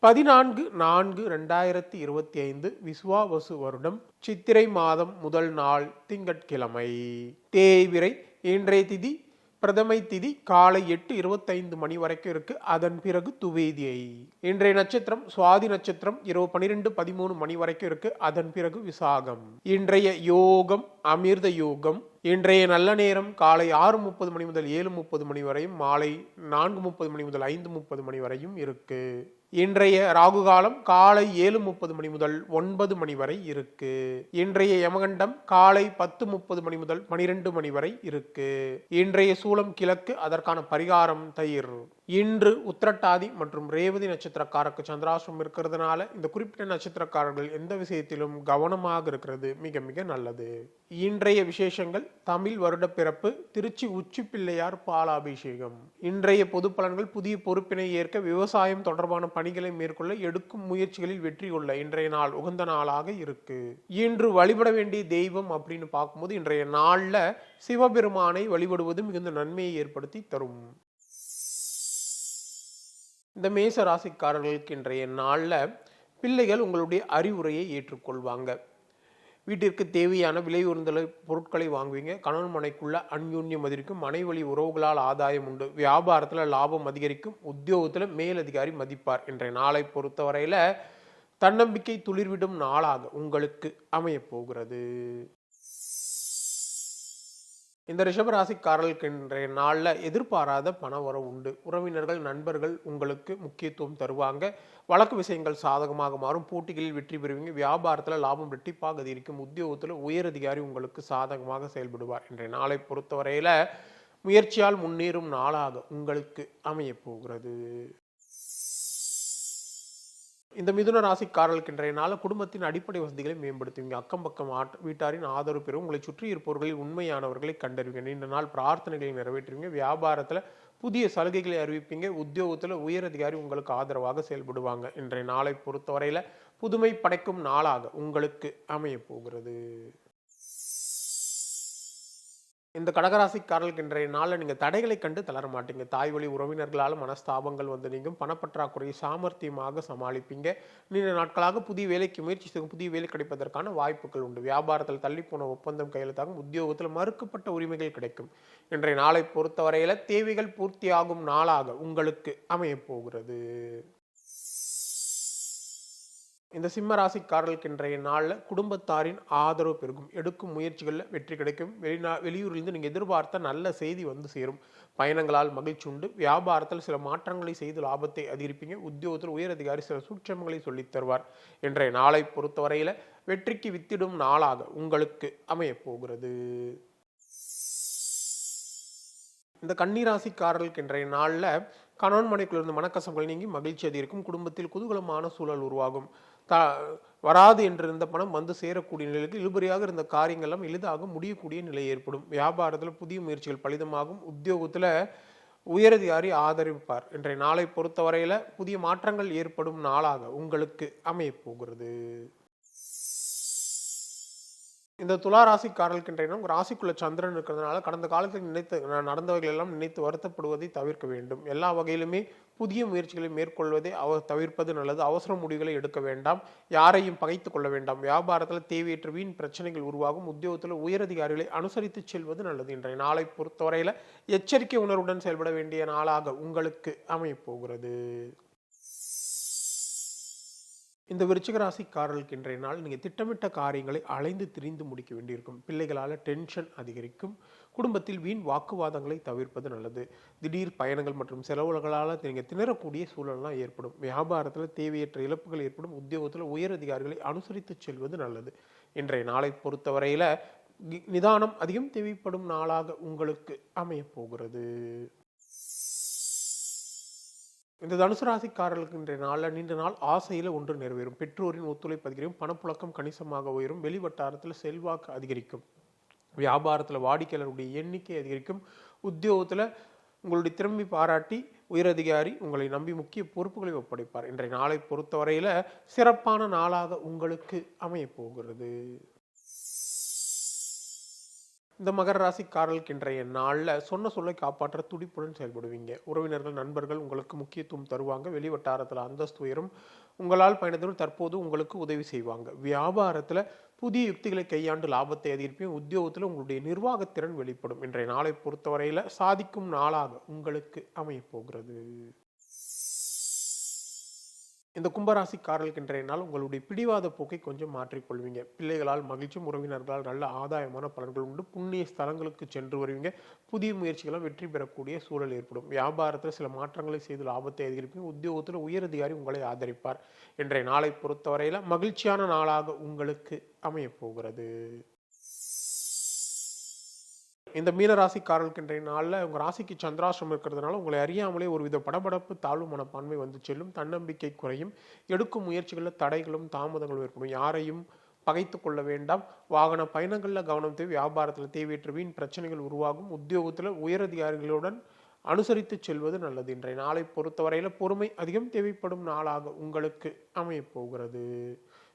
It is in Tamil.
பதினான்கு நான்கு ரெண்டாயிரத்தி இருபத்தி ஐந்து விஸ்வாவசு வருடம் சித்திரை மாதம் முதல் நாள் திங்கட்கிழமை. தேய்விரை இன்றைய திதி பிரதமை திதி காலை எட்டு இருபத்தைந்து மணி வரைக்கும் இருக்கு. அதன் பிறகு துவேதியை. இன்றைய நட்சத்திரம் சுவாதி நட்சத்திரம் இரவு பனிரெண்டு பதிமூணு மணி வரைக்கும் இருக்கு. அதன் பிறகு விசாகம். இன்றைய யோகம் அமிர்த யோகம். இன்றைய நல்ல நேரம் காலை ஆறு முப்பது மணி முதல் ஏழு முப்பது மணி வரையும் மாலை நான்கு முப்பது மணி முதல் ஐந்து முப்பது மணி வரையும் இருக்கு. இன்றைய ராகு காலம் காலை ஏழு முப்பது மணி முதல் ஒன்பது மணி வரை இருக்கு. இன்றைய யமகண்டம் காலை பத்து முப்பது மணி முதல் பனிரெண்டு மணி வரை இருக்கு. இன்றைய சூலம் கிழக்கு அதற்கான பரிகாரம் தயிர். இன்று உத்திரட்டாதி மற்றும் ரேவதி நட்சத்திரக்காரருக்கு சந்திராசிரம் இருக்கிறதுனால இந்த குறிப்பிட்ட நட்சத்திரக்காரர்கள் எந்த விஷயத்திலும் கவனமாக இருக்கிறது மிக மிக நல்லது. இன்றைய விசேஷங்கள் தமிழ் வருட பிறப்பு திருச்சி உச்சி பிள்ளையார் பாலாபிஷேகம் இன்றைய பொது பலன்கள் புதிய பொறுப்பினை ஏற்க விவசாயம் தொடர்பான பணிகளை மேற்கொள்ள எடுக்கும் முயற்சிகளில் வெற்றி கொள்ள இன்றைய நாள் உகந்த நாளாக இருக்கு. இன்று வழிபட வேண்டிய தெய்வம் அப்படின்னு பார்க்கும்போது இன்றைய நாளில் சிவபெருமானை வழிபடுவது மிகுந்த நன்மையை ஏற்படுத்தி தரும். இந்த மேச ராசிக்காரர்களுக்கு இன்றைய நாளில் பிள்ளைகள் உங்களுடைய அறிவுரையை ஏற்றுக்கொள்வாங்க. வீட்டிற்கு தேவையான விலை உயர்ந்த பொருட்களை வாங்குவீங்க. கணவன் மனைக்குள்ள அந்யூன்யம் அதிகரிக்கும். மனை வழி உறவுகளால் ஆதாயம் உண்டு. வியாபாரத்தில் லாபம் அதிகரிக்கும். உத்தியோகத்தில் மேலதிகாரி மதிப்பார். இன்றைய நாளை பொறுத்தவரையில் தன்னம்பிக்கை துளிர்விடும் நாளாக உங்களுக்கு அமையப் போகிறது. இந்த ரிஷபராசிக்காரர்களுக்கு இன்றைய நாளில் எதிர்பாராத பண வரவு உண்டு. உறவினர்கள் நண்பர்கள் உங்களுக்கு முக்கியத்துவம் தருவாங்க. வழக்கு விஷயங்கள் சாதகமாக மாறும். போட்டிகளில் வெற்றி பெறுவீங்க. வியாபாரத்தில் லாபம் ரெட்டிப்பாக அதிகரிக்கும் உத்தியோகத்தில் உயரதிகாரி உங்களுக்கு சாதகமாக செயல்படுவார் இன்றைய நாளை பொறுத்தவரையில் முயற்சியால் முன்னேறும் நாளாக உங்களுக்கு அமையப் போகிறது. இந்த மிதுன ராசிக்காரர்களுக்கு இன்றைய நாள் குடும்பத்தின் அடிப்படை வசதிகளை மேம்படுத்துவீங்க. அக்கம் பக்கம் ஆட் வீட்டாரின் ஆதரவு பெறும். உங்களை சுற்றி இருப்பவர்களில் உண்மையானவர்களை கண்டறிவீங்க. நீண்ட நாள் பிரார்த்தனைகளை நிறைவேற்றுவீங்க. வியாபாரத்தில் புதிய சலுகைகளை அறிவிப்பீங்க. உத்தியோகத்தில் உயரதிகாரி உங்களுக்கு ஆதரவாக செயல்படுவாங்க. இன்றைய நாளை பொறுத்தவரையில் புதுமை படைக்கும் நாளாக உங்களுக்கு அமைய போகிறது. இந்த கடகராசிக்காரர்களுக்கு இன்றைய நாளில் நீங்கள் தடைகளை கண்டு தளர மாட்டீங்க. தாய் வழி உறவினர்களால் மனஸ்தாபங்கள் வந்து நீங்கும். பணப்பற்றாக்குறையை சாமர்த்தியமாக சமாளிப்பீங்க. நீண்ட நாட்களாக புதிய வேலைக்கு முயற்சி செய்யும் புதிய வேலை கிடைப்பதற்கான வாய்ப்புகள் உண்டு. வியாபாரத்தில் தள்ளிப்போன ஒப்பந்தம் கையெழுத்தாகும் உத்தியோகத்தில் மறுக்கப்பட்ட உரிமைகள் கிடைக்கும். இன்றைய நாளை பொறுத்தவரையில் தேவைகள் பூர்த்தியாகும் நாளாக உங்களுக்கு அமையப்போகிறது இந்த சிம்ம ராசிக்காரர்களுக்கு இன்றைய நாளில் குடும்பத்தாரின் ஆதரவு பெருகும். எடுக்கும் முயற்சிகளில் வெற்றி கிடைக்கும். வெளிநா வெளியூரிலிருந்து நீங்கள் எதிர்பார்த்த நல்ல செய்தி வந்து சேரும். பயணங்களால் மகிழ்ச்சி உண்டு. வியாபாரத்தில் சில மாற்றங்களை செய்து லாபத்தை அதிகரிப்பீங்க. உத்தியோகத்தில் உயரதிகாரி சில சூட்சமங்களை சொல்லித் தருவார். இன்றைய நாளை பொறுத்தவரையில் வெற்றிக்கு வித்திடும் நாளாக உங்களுக்கு அமையப் போகிறது. இந்த கன்னிராசிக்காரர்களுக்கு இன்றைய நாளில் கணவன் மனைக்குள்ளிருந்து மனக்கசப்புகள் நீங்கி மகிழ்ச்சி அதிகரிக்கும். குடும்பத்தில் குதூகலமான சூழல் உருவாகும். த வராது என்றிருந்த பணம் வந்து சேரக்கூடிய நிலைக்கு இழுபறியாக இருந்த காரியங்கள்லாம் எளிதாக முடியக்கூடிய நிலை ஏற்படும். வியாபாரத்தில் புதிய முயற்சிகள் பலிதமாகும். உத்தியோகத்தில் உயரதிகாரி ஆதரிப்பார். இன்றைய நாளை பொறுத்தவரையில் புதிய மாற்றங்கள் ஏற்படும் நாளாக உங்களுக்கு அமையப் போகிறது இந்த துலா ராசிக்காரர்களுக்கு இன்றைய ராசிக்குள்ள சந்திரன் இருக்கிறதுனால கடந்த காலத்தில் நினைத்து நடந்தவைகள் எல்லாம் நினைத்து வருத்தப்படுவதை தவிர்க்க வேண்டும். எல்லா வகையிலுமே புதிய முயற்சிகளை மேற்கொள்வதை அவ தவிர்ப்பது நல்லது. அவசர முடிவுகளை எடுக்க வேண்டாம். யாரையும் பகைத்து கொள்ள வேண்டாம். வியாபாரத்தில் தேவையற்ற வீண் பிரச்சனைகள் உருவாகும். உத்தியோகத்தில் உயரதிகாரிகளை அனுசரித்து செல்வது நல்லது. இன்றைய நாளை பொறுத்தவரையில் எச்சரிக்கை உணர்வுடன் செயல்பட வேண்டிய நாளாக உங்களுக்கு அமையப்போகிறது இந்த விருச்சிக ராசிக்காரர்களுக்கு இன்றைய நாள் நீங்கள் திட்டமிட்ட காரியங்களை அலைந்து திரிந்து முடிக்க வேண்டியிருக்கும். பிள்ளைகளால் டென்ஷன் அதிகரிக்கும். குடும்பத்தில் வீண் வாக்குவாதங்களை தவிர்ப்பது நல்லது. திடீர் பயணங்கள் மற்றும் செலவுகளால் நீங்கள் திணறக்கூடிய சூழல்லாம் ஏற்படும். வியாபாரத்தில் தேவையற்ற இழப்புகள் ஏற்படும். உத்தியோகத்தில் உயர் அதிகாரிகளை அனுசரித்து செல்வது நல்லது. இன்றைய நாளை பொறுத்தவரையில் நிதானம் அதிகம் தேவைப்படும் நாளாக உங்களுக்கு அமையப் போகிறது. இந்த தனுசு ராசிக்காரர்களுக்கு இன்றைய நாளில் நீண்ட நாள் ஆசையில் ஒன்று நிறைவேறும். பெற்றோரின் ஒத்துழைப்பு அதிகரிக்கும் பணப்புழக்கம் கணிசமாக உயரும் வெளிவட்டாரத்தில் செல்வாக்கு அதிகரிக்கும். வியாபாரத்தில் வாடிக்கையாளருடைய எண்ணிக்கை அதிகரிக்கும். உத்தியோகத்தில் உங்களுடைய திறமை பாராட்டி உயரதிகாரி உங்களை நம்பி முக்கிய பொறுப்புகளை ஒப்படைப்பார். இன்றைய நாளை பொறுத்தவரையில் சிறப்பான நாளாக உங்களுக்கு அமையப் போகிறது. இந்த மகர ராசிக்காரர்களுக்கு இன்றைய நாளில் சொன்ன சொல்லை காப்பாற்ற துடிப்புடன் செயல்படுவீங்க. உறவினர்கள் நண்பர்கள் உங்களுக்கு முக்கியத்துவம் தருவாங்க. வெளிவட்டாரத்தில் அந்தஸ்து உயரும். உங்களால் பயணத்திலும் தற்போது உங்களுக்கு உதவி செய்வாங்க. வியாபாரத்தில் புதிய யுக்திகளை கையாண்டு லாபத்தை அதிகரிப்பையும் உத்தியோகத்தில் உங்களுடைய நிர்வாகத்திறன் வெளிப்படும். இன்றைய நாளை பொறுத்தவரையில் சாதிக்கும் நாளாக உங்களுக்கு அமையப் போகிறது. இந்த கும்பராசிக்காரர்களுக்கு இன்றைய நாள் உங்களுடைய பிடிவாத போக்கை கொஞ்சம் மாற்றிக்கொள்வீங்க. பிள்ளைகளால் மகிழ்ச்சியும் உறவினர்களால் நல்ல ஆதாயமான பலன்கள் உண்டு. புண்ணிய ஸ்தலங்களுக்கு சென்று வருவீங்க. புதிய முயற்சிகளும் வெற்றி பெறக்கூடிய சூழல் ஏற்படும். வியாபாரத்தில் சில மாற்றங்களை செய்து லாபத்தை அதிகரிப்பீங்க. உத்தியோகத்தில் உயரதிகாரி உங்களை ஆதரிப்பார். இன்றைய நாளை பொறுத்தவரையில் மகிழ்ச்சியான நாளாக உங்களுக்கு அமையப் போகிறது இந்த மீன ராசிக்காரர்களுக்கு இன்றைய நாளில் உங்கள் ராசிக்கு சந்திராசிரமம் இருக்கிறதுனால உங்களை அறியாமலே ஒருவித படபடப்பு தாழ்வு மனப்பான்மை வந்து செல்லும். தன்னம்பிக்கை குறையும். எடுக்கும் முயற்சிகளில் தடைகளும் தாமதங்களும் ஏற்படும். யாரையும் பகைத்து கொள்ள வேண்டாம். வாகன பயணங்களில் கவனம் தேவை. வியாபாரத்தில் தேவையற்ற வீண் பிரச்சனைகள் உருவாகும். உத்தியோகத்தில் உயரதிகாரிகளுடன் அனுசரித்து செல்வது நல்லது. இன்றைய நாளை பொறுத்தவரையில் பொறுமை அதிகம் தேவைப்படும் நாளாக உங்களுக்கு அமையப் போகிறது.